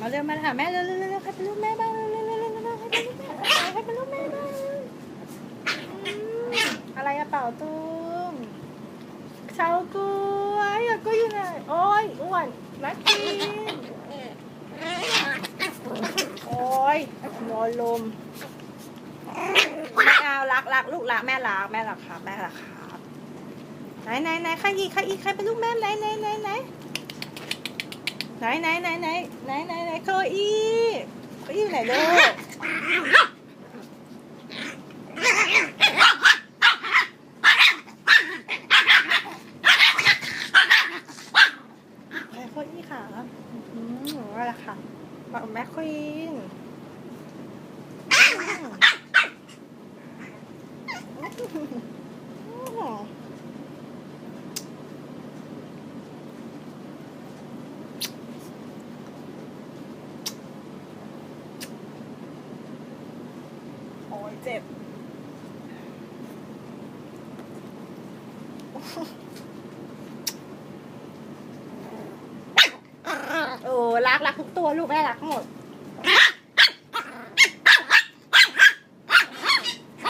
มาเร็วมาหาแม่เร็วเร็วเร็วเร็วใครเป็นลูกแม่บ้างเร็วเร็วเร็วเร็วเร็วเร็วใครเป็นลูกแม่ใครเป็นลูกแม่บ้างอะไรอะเป่าตุ้มเฉากล้วยอะกล้วยอยู่ไหนโอ้ยอ้วนนักกินโอ้ยนอนลมไม่เอารักรักลูกรักแม่รักแม่รักครับแม่รักครับไหนไหนไหนใครอีใครอีใครเป็นลูกแม่ไหนไหนไหนไหน ไหนไหนไหนไหนไหนไหนไหนเก้าอี้เก้าอี้อยู่ไหนลูกไหนเก้อี้ค่ะอืมว่าละค่ะแม่ควีนอืม โอ้ย เจ็บ โอ้รักรักทุกตัวลูกแม่รักหมด